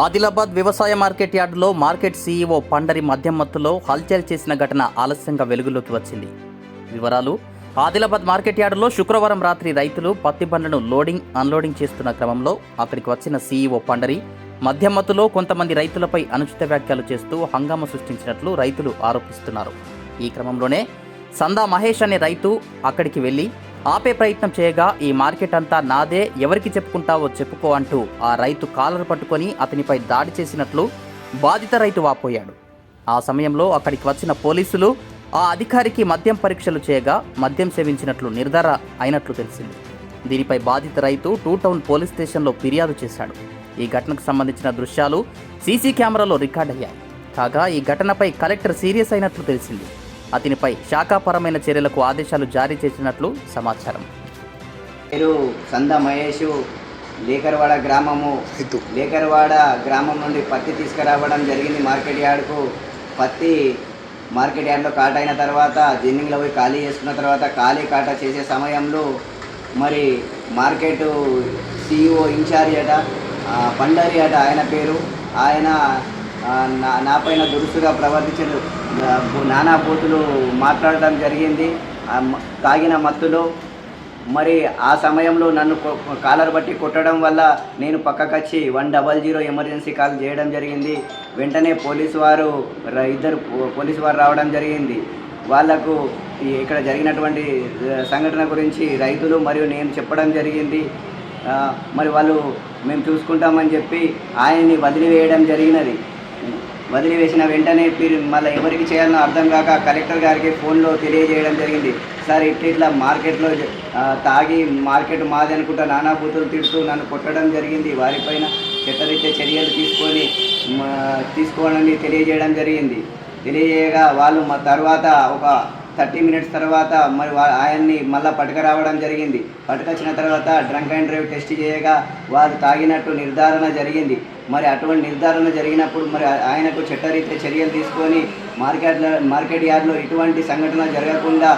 ఆదిలాబాద్ వ్యవసాయ మార్కెట్ యార్డులో market CEO Pandari మద్యం మత్తులో హల్చల్ చేసిన ఘటన ఆలస్యంగా వెలుగులోకి వచ్చింది. వివరాలు ఆదిలాబాద్ మార్కెట్ యార్డులో శుక్రవారం రాత్రి రైతులు పత్తి బండ్లను లోడింగ్ అన్లోడింగ్ చేస్తున్న క్రమంలో అక్కడికి వచ్చిన సీఈఓ పండరి మధ్యమత్తులో కొంతమంది రైతులపై అనుచిత వ్యాఖ్యలు చేస్తూ హంగామా సృష్టించినట్లు రైతులు ఆరోపిస్తున్నారు. ఈ క్రమంలోనే సందా మహేష్ అనే రైతు అక్కడికి వెళ్ళి ఆపే ప్రయత్నం చేయగా ఈ మార్కెట్ అంతా నాదే ఎవరికి చెప్పుకుంటావో చెప్పుకో అంటూ ఆ రైతు కాలర్ పట్టుకొని అతనిపై దాడి చేసినట్లు బాధిత రైతు వాపోయాడు. ఆ సమయంలో అక్కడికి వచ్చిన పోలీసులు ఆ అధికారికి మద్యం పరీక్షలు చేయగా మద్యం సేవించినట్లు నిర్ధార అయినట్లు తెలిసింది. దీనిపై బాధిత రైతు టూ టౌన్ పోలీస్ స్టేషన్లో ఫిర్యాదు చేశాడు. ఈ ఘటనకు సంబంధించిన దృశ్యాలు సీసీ కెమెరాలో రికార్డ్ అయ్యాయి కాగా ఈ ఘటనపై కలెక్టర్ సీరియస్ అయినట్లు తెలిసింది. అతనిపై శాఖాపరమైన చర్యలకు ఆదేశాలు జారీ చేసినట్లు సమాచారం. పేరు సంద మహేష్. లేకరవాడ గ్రామము. లేకరవాడ గ్రామం నుండి పత్తి తీసుకురావడం జరిగింది మార్కెట్ యార్డ్కు. పత్తి మార్కెట్ యార్డ్లో కాట అయిన తర్వాత జిన్నింగ్లో పోయి ఖాళీ చేసుకున్న తర్వాత ఖాళీ కాట చేసే సమయంలో మరి మార్కెట్ సిఇఓ ఇన్ఛార్జ్ అట ఆ, పండరి అట ఆయన పేరు. ఆయన నాపైన నా దురుసుగా ప్రవర్తించిన నానా బూతులు మాట్లాడడం జరిగింది. తాగిన మత్తులో మరి ఆ సమయంలో నన్ను కాలర్ బట్టి కొట్టడం వల్ల నేను పక్కకు వచ్చి one double zero emergency call చేయడం జరిగింది. వెంటనే పోలీసు వారు ఇద్దరు పో- పోలీసు వారు రావడం జరిగింది. వాళ్ళకు ఈ ఇక్కడ జరిగినటువంటి సంఘటన గురించి రైతులు మరియు నేను చెప్పడం జరిగింది. మరి వాళ్ళు మేము చూసుకుంటామని చెప్పి ఆయన్ని వదిలివేయడం జరిగినది. వదిలివేసిన వెంటనే మీరు మళ్ళీ ఎవరికి చేయాలనో అర్థం కాక కలెక్టర్ గారికి ఫోన్లో తెలియజేయడం జరిగింది. సార్ ఇట్లా ఇట్లా మార్కెట్లో తాగి మార్కెట్ మాది అనుకుంటా నానా బూతులు తిడుతూ నన్ను కొట్టడం జరిగింది. వారిపైన చట్టరీత్యా చర్యలు తీసుకొని మ, తీసుకోవాలని తెలియజేయడం జరిగింది. తెలియజేయగా వాళ్ళు మా తర్వాత ఒక థర్టీ మినిట్స్ తర్వాత మరి ఆయన్ని మళ్ళీ పట్టుకురావడం జరిగింది. పట్టుకొచ్చిన తర్వాత డ్రంక్ అండ్ డ్రైవ్ టెస్ట్ చేయగా వారు తాగినట్టు నిర్ధారణ జరిగింది. మరి అటువంటి నిర్ధారణ జరిగినప్పుడు మరి ఆయనకు చట్టరీత్యా చర్యలు తీసుకొని మార్కెట్లో మార్కెట్ యార్డ్లో ఇటువంటి సంఘటన జరగకుండా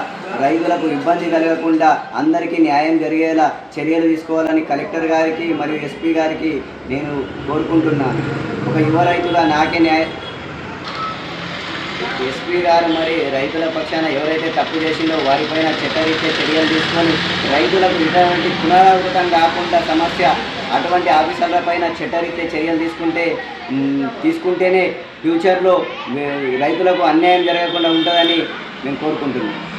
రైతులకు ఇబ్బంది కలగకుండా అందరికీ న్యాయం జరిగేలా చర్యలు తీసుకోవాలని కలెక్టర్ గారికి మరియు ఎస్పీ గారికి నేను కోరుకుంటున్నాను. ఒక యువ రైతుగా నాకే న్యాయ ఎస్పీ గారు మరి రైతుల పక్షాన ఎవరైతే తప్పు చేసిందో వారిపైన చట్టరీత్యా చర్యలు తీసుకొని రైతులకు ఇటువంటి పునరావృతం కాకుండా సమస్య అటువంటి ఆఫీసర్ల పైన చట్టరీత్యా చర్యలు తీసుకుంటే తీసుకుంటేనే ఫ్యూచర్లో రైతులకు అన్యాయం జరగకుండా ఉంటుందని మేము కోరుకుంటున్నాం.